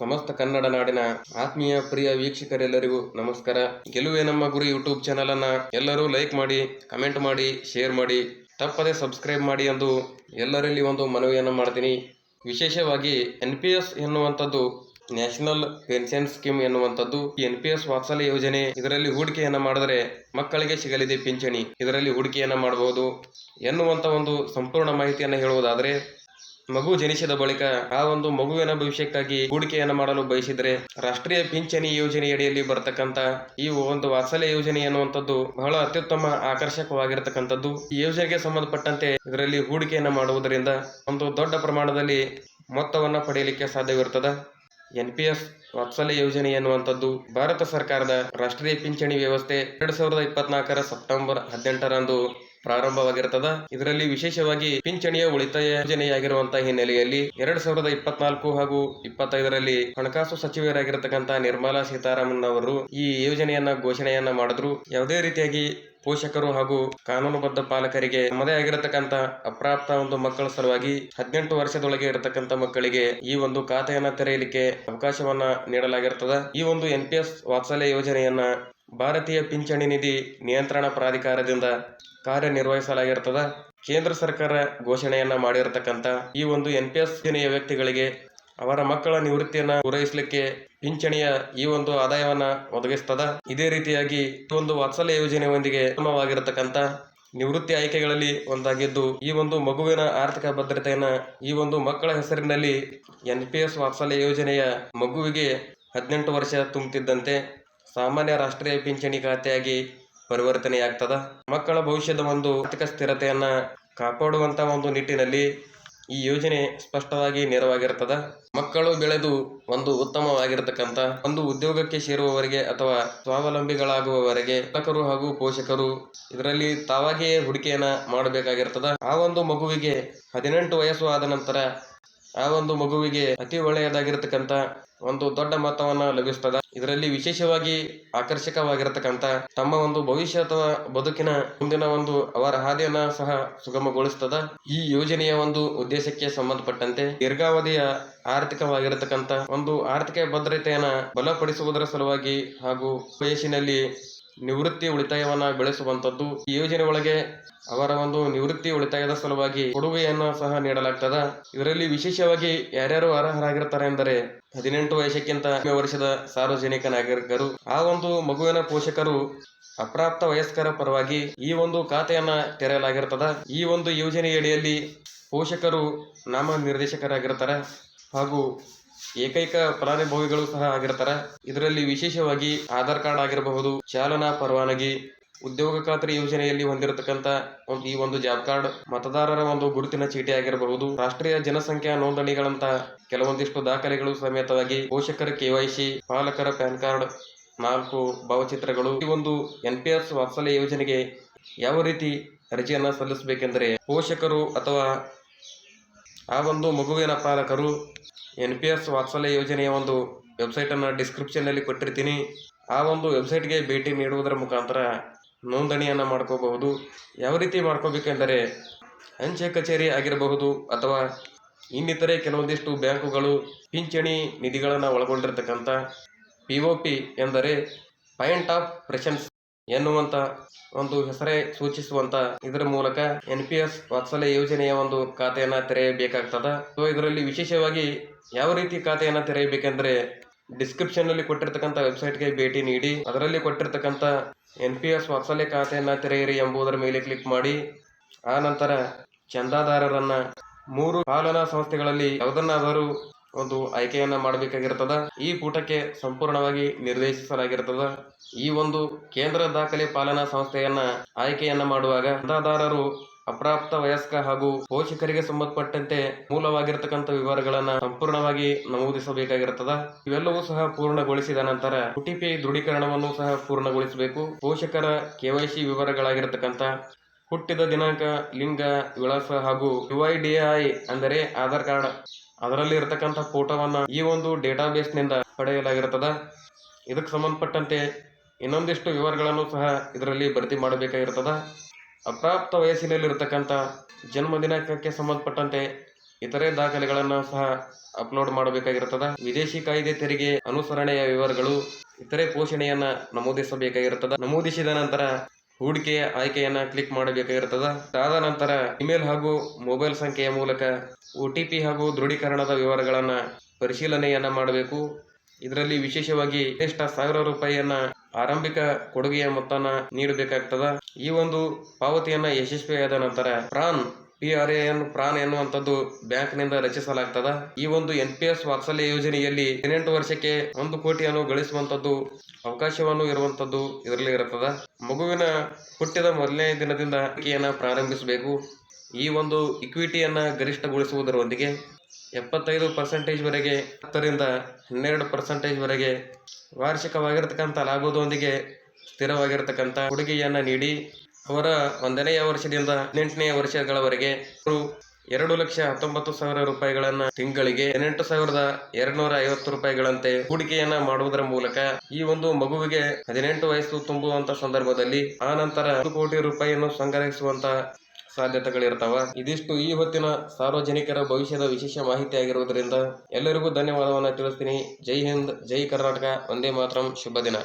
ಸಮಸ್ತ ಕನ್ನಡ ನಾಡಿನ ಆತ್ಮೀಯ ಪ್ರಿಯ ವೀಕ್ಷಕರೆಲ್ಲರಿಗೂ ನಮಸ್ಕಾರ. ಗೆಲುವೆ ನಮ್ಮ ಗುರಿ ಯೂಟ್ಯೂಬ್ ಚಾನೆಲ್ ಅನ್ನ ಎಲ್ಲರೂ ಲೈಕ್ ಮಾಡಿ ಕಮೆಂಟ್ ಮಾಡಿ ಶೇರ್ ಮಾಡಿ, ತಪ್ಪದೆ ಸಬ್ಸ್ಕ್ರೈಬ್ ಮಾಡಿ ಎಂದು ಎಲ್ಲರಲ್ಲಿ ಒಂದು ಮನವಿಯನ್ನು ಮಾಡ್ತೀನಿ. ವಿಶೇಷವಾಗಿ ಎನ್ ಪಿ ಎಸ್ ಎನ್ನುವಂಥದ್ದು ನ್ಯಾಷನಲ್ ಪೆನ್ಷನ್ ಸ್ಕೀಮ್ ಎನ್ನುವಂಥದ್ದು. ಎನ್ ಪಿ ಎಸ್ ವಾತ್ಸಲ್ಯ ಯೋಜನೆ ಇದರಲ್ಲಿ ಹೂಡಿಕೆಯನ್ನು ಮಾಡಿದರೆ ಮಕ್ಕಳಿಗೆ ಸಿಗಲಿದೆ ಪಿಂಚಣಿ. ಇದರಲ್ಲಿ ಹೂಡಿಕೆಯನ್ನು ಮಾಡಬಹುದು ಎನ್ನುವಂಥ ಒಂದು ಸಂಪೂರ್ಣ ಮಾಹಿತಿಯನ್ನು ಹೇಳುವುದಾದರೆ ಮಗು ಜನಿಸಿದ ಬಳಿಕ ಆ ಒಂದು ಮಗುವಿನ ಭವಿಷ್ಯಕ್ಕಾಗಿ ಹೂಡಿಕೆಯನ್ನ ಮಾಡಲು ಬಯಸಿದರೆ ರಾಷ್ಟ್ರೀಯ ಪಿಂಚಣಿ ಯೋಜನೆಯಡಿಯಲ್ಲಿ ಬರತಕ್ಕಂತ ಈ ಒಂದು ವಾತ್ಸಲ್ಯ ಯೋಜನೆ ಎನ್ನುವಂಥದ್ದು ಬಹಳ ಅತ್ಯುತ್ತಮ ಆಕರ್ಷಕವಾಗಿರತಕ್ಕಂಥದ್ದು. ಈ ಯೋಜನೆಗೆ ಸಂಬಂಧಪಟ್ಟಂತೆ ಇದರಲ್ಲಿ ಹೂಡಿಕೆಯನ್ನ ಮಾಡುವುದರಿಂದ ಒಂದು ದೊಡ್ಡ ಪ್ರಮಾಣದಲ್ಲಿ ಮೊತ್ತವನ್ನ ಪಡೆಯಲಿಕ್ಕೆ ಸಾಧ್ಯವಿರುತ್ತದೆ. ಎನ್ ಪಿ ಎಸ್ ವಾತ್ಸಲ್ಯ ಯೋಜನೆ ಎನ್ನುವಂಥದ್ದು ಭಾರತ ಸರ್ಕಾರದ ರಾಷ್ಟ್ರೀಯ ಪಿಂಚಣಿ ವ್ಯವಸ್ಥೆ ಎರಡ್ ಸಾವಿರದ ಇಪ್ಪತ್ನಾಲ್ಕರ ಸೆಪ್ಟೆಂಬರ್ ಹದಿನೆಂಟರಂದು ಪ್ರಾರಂಭವಾಗಿರುತ್ತದೆ ಇದರಲ್ಲಿ ವಿಶೇಷವಾಗಿ ಪಿಂಚಣಿಯ ಉಳಿತಾಯ ಯೋಜನೆಯಾಗಿರುವಂತಹ ಹಿನ್ನೆಲೆಯಲ್ಲಿ ಎರಡ್ ಸಾವಿರದ ಇಪ್ಪತ್ನಾಲ್ಕು ಹಾಗೂ ಇಪ್ಪತ್ತೈದರಲ್ಲಿ ಹಣಕಾಸು ಸಚಿವರಾಗಿರತಕ್ಕಂತ ನಿರ್ಮಲಾ ಸೀತಾರಾಮನ್ ಅವರು ಈ ಯೋಜನೆಯನ್ನ ಘೋಷಣೆಯನ್ನ ಮಾಡಿದ್ರು. ಯಾವುದೇ ರೀತಿಯಾಗಿ ಪೋಷಕರು ಹಾಗೂ ಕಾನೂನುಬದ್ಧ ಪಾಲಕರಿಗೆ ತಮ್ಮದೇ ಆಗಿರತಕ್ಕಂತ ಅಪ್ರಾಪ್ತ ಒಂದು ಮಕ್ಕಳ ಸಲುವಾಗಿ ಹದಿನೆಂಟು ವರ್ಷದೊಳಗೆ ಇರತಕ್ಕಂತ ಮಕ್ಕಳಿಗೆ ಈ ಒಂದು ಖಾತೆಯನ್ನ ತೆರೆಯಲಿಕ್ಕೆ ಅವಕಾಶವನ್ನ ನೀಡಲಾಗಿರ್ತದ. ಈ ಒಂದು ಎನ್ ಪಿ ಎಸ್ ವಾತ್ಸಲ್ಯ ಯೋಜನೆಯನ್ನ ಭಾರತೀಯ ಪಿಂಚಣಿ ನಿಧಿ ನಿಯಂತ್ರಣ ಪ್ರಾಧಿಕಾರದಿಂದ ಕಾರ್ಯನಿರ್ವಹಿಸಲಾಗಿರ್ತದ. ಕೇಂದ್ರ ಸರ್ಕಾರ ಘೋಷಣೆಯನ್ನ ಮಾಡಿರತಕ್ಕಂತ ಈ ಒಂದು ಎನ್ ಪಿ ಎಸ್ ಯೋಜನೆಯ ವ್ಯಕ್ತಿಗಳಿಗೆ ಅವರ ಮಕ್ಕಳ ನಿವೃತ್ತಿಯನ್ನ ಪೂರೈಸಲಿಕ್ಕೆ ಪಿಂಚಣಿಯ ಈ ಒಂದು ಆದಾಯವನ್ನ ಒದಗಿಸ್ತದ. ಇದೇ ರೀತಿಯಾಗಿ ಒಂದು ವಾತ್ಸಲ್ಯ ಯೋಜನೆಯೊಂದಿಗೆ ಉತ್ತಮವಾಗಿರತಕ್ಕಂಥ ನಿವೃತ್ತಿ ಆಯ್ಕೆಗಳಲ್ಲಿ ಒಂದಾಗಿದ್ದು, ಈ ಒಂದು ಮಗುವಿನ ಆರ್ಥಿಕ ಭದ್ರತೆಯನ್ನ ಈ ಒಂದು ಮಕ್ಕಳ ಹೆಸರಿನಲ್ಲಿ ಎನ್ ಪಿ ಎಸ್ ವಾತ್ಸಲ್ಯ ಯೋಜನೆಯ ಮಗುವಿಗೆ ಹದಿನೆಂಟು ವರ್ಷ ತುಂಬುತ್ತಿದ್ದಂತೆ ಸಾಮಾನ್ಯ ರಾಷ್ಟ್ರೀಯ ಪಿಂಚಣಿ ಖಾತೆಯಾಗಿ ಪರಿವರ್ತನೆಯಾಗ್ತದ. ಮಕ್ಕಳ ಭವಿಷ್ಯದ ಒಂದು ಆರ್ಥಿಕ ಸ್ಥಿರತೆಯನ್ನ ಕಾಪಾಡುವಂತ ಒಂದು ನಿಟ್ಟಿನಲ್ಲಿ ಈ ಯೋಜನೆ ಸ್ಪಷ್ಟವಾಗಿ ನೆರವಾಗಿರ್ತದ. ಮಕ್ಕಳು ಬೆಳೆದು ಒಂದು ಉತ್ತಮವಾಗಿರತಕ್ಕಂತ ಒಂದು ಉದ್ಯೋಗಕ್ಕೆ ಸೇರುವವರೆಗೆ ಅಥವಾ ಸ್ವಾವಲಂಬಿಗಳಾಗುವವರೆಗೆ ಪಾಲಕರು ಹಾಗೂ ಪೋಷಕರು ಇದರಲ್ಲಿ ತಾವಾಗಿಯೇ ಹೂಡಿಕೆಯನ್ನು ಮಾಡಬೇಕಾಗಿರ್ತದ. ಆ ಒಂದು ಮಗುವಿಗೆ ಹದಿನೆಂಟು ವಯಸ್ಸು ಆದ ನಂತರ ಆ ಒಂದು ಮಗುವಿಗೆ ಅತಿ ಒಳ್ಳೆಯದಾಗಿರತಕ್ಕಂತ ಒಂದು ದೊಡ್ಡ ಮೊತ್ತವನ್ನ ಲಭಿಸ್ತದ. ಇದರಲ್ಲಿ ವಿಶೇಷವಾಗಿ ಆಕರ್ಷಕವಾಗಿರತಕ್ಕಂತ ತಮ್ಮ ಒಂದು ಭವಿಷ್ಯ ಅಥವಾ ಬದುಕಿನ ಮುಂದಿನ ಒಂದು ಅವರ ಹಾದಿಯನ್ನ ಸಹ ಸುಗಮಗೊಳಿಸ್ತದ. ಈ ಯೋಜನೆಯ ಒಂದು ಉದ್ದೇಶಕ್ಕೆ ಸಂಬಂಧಪಟ್ಟಂತೆ ದೀರ್ಘಾವಧಿಯ ಆರ್ಥಿಕವಾಗಿರತಕ್ಕಂತ ಒಂದು ಆರ್ಥಿಕ ಭದ್ರತೆಯನ್ನ ಬಲಪಡಿಸುವುದರ ಸಲುವಾಗಿ ಹಾಗೂ ವಯಸ್ಸಿನಲ್ಲಿ ನಿವೃತ್ತಿ ಉಳಿತಾಯವನ್ನ ಬೆಳೆಸುವಂತದ್ದು ಈ ಯೋಜನೆ ಒಳಗೆ ಅವರ ಒಂದು ನಿವೃತ್ತಿ ಉಳಿತಾಯದ ಸಲುವಾಗಿ ಕೊಡುಗೆಯನ್ನು ಸಹ ನೀಡಲಾಗ್ತದ. ಇದರಲ್ಲಿ ವಿಶೇಷವಾಗಿ ಯಾರ್ಯಾರು ಅರ್ಹರಾಗಿರ್ತಾರೆ ಎಂದರೆ ಹದಿನೆಂಟು ವಯಸ್ಸಕ್ಕಿಂತ ವರ್ಷದ ಸಾರ್ವಜನಿಕ ನಾಗರಿಕರು ಆ ಒಂದು ಮಗುವಿನ ಪೋಷಕರು ಅಪ್ರಾಪ್ತ ವಯಸ್ಕರ ಪರವಾಗಿ ಈ ಒಂದು ಖಾತೆಯನ್ನ ತೆರೆಯಲಾಗಿರ್ತದ. ಈ ಒಂದು ಯೋಜನೆಯಡಿಯಲ್ಲಿ ಪೋಷಕರು ನಾಮ ನಿರ್ದೇಶಕರಾಗಿರ್ತಾರೆ ಹಾಗೂ ಏಕೈಕ ಫಲಾನುಭವಿಗಳು ಸಹ ಆಗಿರ್ತಾರೆ. ಇದರಲ್ಲಿ ವಿಶೇಷವಾಗಿ ಆಧಾರ್ ಕಾರ್ಡ್ ಆಗಿರಬಹುದು, ಚಾಲನಾ ಪರವಾನಗಿ, ಉದ್ಯೋಗ ಖಾತ್ರಿ ಯೋಜನೆಯಲ್ಲಿ ಹೊಂದಿರತಕ್ಕಂತ ಈ ಒಂದು ಜಾಬ್ ಕಾರ್ಡ್, ಮತದಾರರ ಒಂದು ಗುರುತಿನ ಚೀಟಿ ಆಗಿರಬಹುದು, ರಾಷ್ಟ್ರೀಯ ಜನಸಂಖ್ಯಾ ನೋಂದಣಿಗಳಂತ ಕೆಲವೊಂದಿಷ್ಟು ದಾಖಲೆಗಳು ಸಮೇತವಾಗಿ ಪೋಷಕರ ಕೆವೈಸಿ ಪಾಲಕರ ಪ್ಯಾನ್ ಕಾರ್ಡ್, ನಾಲ್ಕು ಭಾವಚಿತ್ರಗಳು. ಈ ಒಂದು ಎನ್ ಪಿ ಎಸ್ ವಾತ್ಸಲ್ಯ ಯೋಜನೆಗೆ ಯಾವ ರೀತಿ ಅರ್ಜಿಯನ್ನು ಸಲ್ಲಿಸಬೇಕೆಂದರೆ ಪೋಷಕರು ಅಥವಾ ಆ ಒಂದು ಮಗುವಿನ ಪಾಲಕರು ಎನ್ ಪಿ ಎಸ್ ವಾತ್ಸಲ್ಯ ಯೋಜನೆಯ ಒಂದು ವೆಬ್ಸೈಟನ್ನು ಡಿಸ್ಕ್ರಿಪ್ಷನ್ನಲ್ಲಿ ಕೊಟ್ಟಿರ್ತೀನಿ. ಆ ಒಂದು ವೆಬ್ಸೈಟ್ಗೆ ಭೇಟಿ ನೀಡುವುದರ ಮುಖಾಂತರ ನೋಂದಣಿಯನ್ನು ಮಾಡ್ಕೋಬಹುದು. ಯಾವ ರೀತಿ ಮಾಡ್ಕೋಬೇಕೆಂದರೆ, ಅಂಚೆ ಕಚೇರಿ ಆಗಿರಬಹುದು ಅಥವಾ ಇನ್ನಿತರೆ ಕೆಲವೊಂದಿಷ್ಟು ಬ್ಯಾಂಕುಗಳು ಪಿಂಚಣಿ ನಿಧಿಗಳನ್ನು ಒಳಗೊಂಡಿರ್ತಕ್ಕಂಥ ಪಿ ಒ ಪಿ ಎಂದರೆ ಪಾಯಿಂಟ್ ಆಫ್ ಪ್ರೆಷನ್ಸ್ ಎನ್ನುವಂತ ಒಂದು ಹೆಸರೇ ಸೂಚಿಸುವಂತ ಇದರ ಮೂಲಕ ಎನ್ ಪಿ ಎಸ್ ವಾತ್ಸಲ್ಯ ಯೋಜನೆಯ ಒಂದು ಖಾತೆಯನ್ನ ತೆರೆಯಬೇಕಾಗ್ತದ. ಸೊ ಇದರಲ್ಲಿ ವಿಶೇಷವಾಗಿ ಯಾವ ರೀತಿ ಖಾತೆಯನ್ನ ತೆರೆಯಬೇಕೆಂದ್ರೆ ಡಿಸ್ಕ್ರಿಪ್ಷನ್ನಲ್ಲಿ ಕೊಟ್ಟಿರ್ತಕ್ಕಂಥ ವೆಬ್ಸೈಟ್ಗೆ ಭೇಟಿ ನೀಡಿ, ಅದರಲ್ಲಿ ಕೊಟ್ಟಿರ್ತಕ್ಕಂಥ ಎನ್ ಪಿ ಎಸ್ ವಾತ್ಸಲ್ಯ ಖಾತೆಯನ್ನ ತೆರೆಯಿರಿ ಎಂಬುದರ ಮೇಲೆ ಕ್ಲಿಕ್ ಮಾಡಿ, ಆ ನಂತರ ಚಂದಾದಾರರನ್ನ ಮೂರು ಪಾಲನಾ ಸಂಸ್ಥೆಗಳಲ್ಲಿ ಯಾವುದನ್ನಾದರೂ ಒಂದು ಆಯ್ಕೆಯನ್ನ ಮಾಡಬೇಕಾಗಿರ್ತದ. ಈ ಕೂಟಕ್ಕೆ ಸಂಪೂರ್ಣವಾಗಿ ನಿರ್ದೇಶಿಸಲಾಗಿರ್ತದ. ಈ ಒಂದು ಕೇಂದ್ರ ದಾಖಲೆ ಪಾಲನಾ ಸಂಸ್ಥೆಯನ್ನ ಆಯ್ಕೆಯನ್ನ ಮಾಡುವಾಗ ಮತದಾರರು ಅಪ್ರಾಪ್ತ ವಯಸ್ಕ ಹಾಗೂ ಪೋಷಕರಿಗೆ ಸಂಬಂಧಪಟ್ಟಂತೆ ಮೂಲವಾಗಿರ್ತಕ್ಕಂಥ ವಿವರಗಳನ್ನ ಸಂಪೂರ್ಣವಾಗಿ ನಮೂದಿಸಬೇಕಾಗಿರ್ತದ. ಇವೆಲ್ಲವೂ ಸಹ ಪೂರ್ಣಗೊಳಿಸಿದ ನಂತರ ಒಟಿಪಿ ದೃಢೀಕರಣವನ್ನು ಸಹ ಪೂರ್ಣಗೊಳಿಸಬೇಕು. ಪೋಷಕರ ಕೆವೈಸಿ ವಿವರಗಳಾಗಿರ್ತಕ್ಕಂಥ ಹುಟ್ಟಿದ ದಿನಾಂಕ, ಲಿಂಗ, ವಿಳಾಸ ಹಾಗೂ ಯುಐಡಿಐ ಅಂದರೆ ಆಧಾರ್ ಕಾರ್ಡ್ ಅದರಲ್ಲಿ ಇರತಕ್ಕಂಥ ಫೋಟೋವನ್ನು ಈ ಒಂದು ಡೇಟಾ ಬೇಸ್ನಿಂದ ಪಡೆಯಲಾಗಿರುತ್ತದೆ. ಇದಕ್ಕೆ ಸಂಬಂಧಪಟ್ಟಂತೆ ಇನ್ನೊಂದಿಷ್ಟು ವಿವರಗಳನ್ನು ಸಹ ಇದರಲ್ಲಿ ಭರ್ತಿ ಮಾಡಬೇಕಾಗಿರ್ತದ ಅಪ್ರಾಪ್ತ ವಯಸ್ಸಿನಲ್ಲಿರ್ತಕ್ಕಂಥ ಜನ್ಮ ದಿನಾಂಕಕ್ಕೆ ಸಂಬಂಧಪಟ್ಟಂತೆ ಇತರೆ ದಾಖಲೆಗಳನ್ನು ಸಹ ಅಪ್ಲೋಡ್ ಮಾಡಬೇಕಾಗಿರ್ತದೆ ವಿದೇಶಿ ಕಾಯ್ದೆ ತೆರಿಗೆ ಅನುಸರಣೆಯ ವಿವರಗಳು, ಇತರೆ ಪೋಷಣೆಯನ್ನು ನಮೂದಿಸಬೇಕಾಗಿರುತ್ತದೆ. ನಮೂದಿಸಿದ ನಂತರ ಹೂಡಿಕೆಯ ಆಯ್ಕೆಯನ್ನ ಕ್ಲಿಕ್ ಮಾಡಬೇಕಾಗಿರುತ್ತದೆ ನಂತರ ಇಮೇಲ್ ಹಾಗೂ ಮೊಬೈಲ್ ಸಂಖ್ಯೆಯ ಮೂಲಕ ಒ ಹಾಗೂ ದೃಢೀಕರಣದ ವಿವರಗಳನ್ನ ಪರಿಶೀಲನೆಯನ್ನ ಮಾಡಬೇಕು. ಇದರಲ್ಲಿ ವಿಶೇಷವಾಗಿ ಕನಿಷ್ಠ ಸಾವಿರ ರೂಪಾಯಿಯನ್ನ ಆರಂಭಿಕ ಕೊಡುಗೆಯ ಮೊತ್ತನ ನೀಡಬೇಕಾಗ್ತದ. ಈ ಒಂದು ಪಾವತಿಯನ್ನ ಯಶಸ್ವಿಯಾದ ನಂತರ PRAN P R A N PRAN ಎನ್ನುವಂಥದ್ದು ಬ್ಯಾಂಕ್ನಿಂದ ರಚಿಸಲಾಗ್ತದ. ಈ ಒಂದು ಎನ್ ಪಿ ಎಸ್ ವಾತ್ಸಲ್ಯ ಯೋಜನೆಯಲ್ಲಿ ಹದಿನೆಂಟು ವರ್ಷಕ್ಕೆ ಒಂದು ಕೋಟಿಯನ್ನು ಗಳಿಸುವಂತದ್ದು ಅವಕಾಶವನ್ನು ಇರುವಂತದ್ದು ಇದರಲ್ಲಿ ಇರುತ್ತದೆ. ಮಗುವಿನ ಹುಟ್ಟಿದ ಮೊದಲನೇ ದಿನದಿಂದ ಆಯ್ಕೆಯನ್ನು ಪ್ರಾರಂಭಿಸಬೇಕು. ಈ ಒಂದು ಇಕ್ವಿಟಿಯನ್ನು ಗರಿಷ್ಠಗೊಳಿಸುವುದರೊಂದಿಗೆ ಎಪ್ಪತ್ತೈದು ಪರ್ಸೆಂಟೇಜ್ ವರೆಗೆ, ಹತ್ತರಿಂದ ಹನ್ನೆರಡು ಪರ್ಸೆಂಟೇಜ್ ವರೆಗೆ ವಾರ್ಷಿಕವಾಗಿರ್ತಕ್ಕಂಥ ಲಾಭದೊಂದಿಗೆ ಸ್ಥಿರವಾಗಿರತಕ್ಕಂಥ ಕೊಡುಗೆಯನ್ನ ನೀಡಿ ಅವರ ಒಂದನೆಯ ವರ್ಷದಿಂದ ಹದಿನೆಂಟನೆಯ ವರ್ಷಗಳವರೆಗೆ ಅವರು ಎರಡು ಲಕ್ಷ ಹತ್ತೊಂಬತ್ತು ಸಾವಿರ ರೂಪಾಯಿಗಳನ್ನ ತಿಂಗಳಿಗೆ ಹದಿನೆಂಟು ಸಾವಿರದ ಎರಡ್ನೂರ ಐವತ್ತು ರೂಪಾಯಿಗಳಂತೆ ಹೂಡಿಕೆಯನ್ನ ಮಾಡುವುದರ ಮೂಲಕ ಈ ಒಂದು ಮಗುವಿಗೆ ಹದಿನೆಂಟು ವಯಸ್ಸು ತುಂಬುವಂತ ಸಂದರ್ಭದಲ್ಲಿ ಆ ನಂತರ ಒಂದು ಕೋಟಿ ರೂಪಾಯಿಯನ್ನು ಸಂಗ್ರಹಿಸುವಂತ ಸಾಧ್ಯತೆಗಳಿರ್ತಾವ. ಇದಿಷ್ಟು ಈ ಹೊತ್ತಿನ ಸಾರ್ವಜನಿಕರ ಭವಿಷ್ಯದ ವಿಶೇಷ ಮಾಹಿತಿ ಆಗಿರುವುದರಿಂದ ಎಲ್ಲರಿಗೂ ಧನ್ಯವಾದವನ್ನ ತಿಳಿಸ್ತೀನಿ. ಜೈ ಹಿಂದ್, ಜೈ ಕರ್ನಾಟಕ ಒಂದೇ ಮಾತ್ರಂ, ಶುಭ ದಿನ.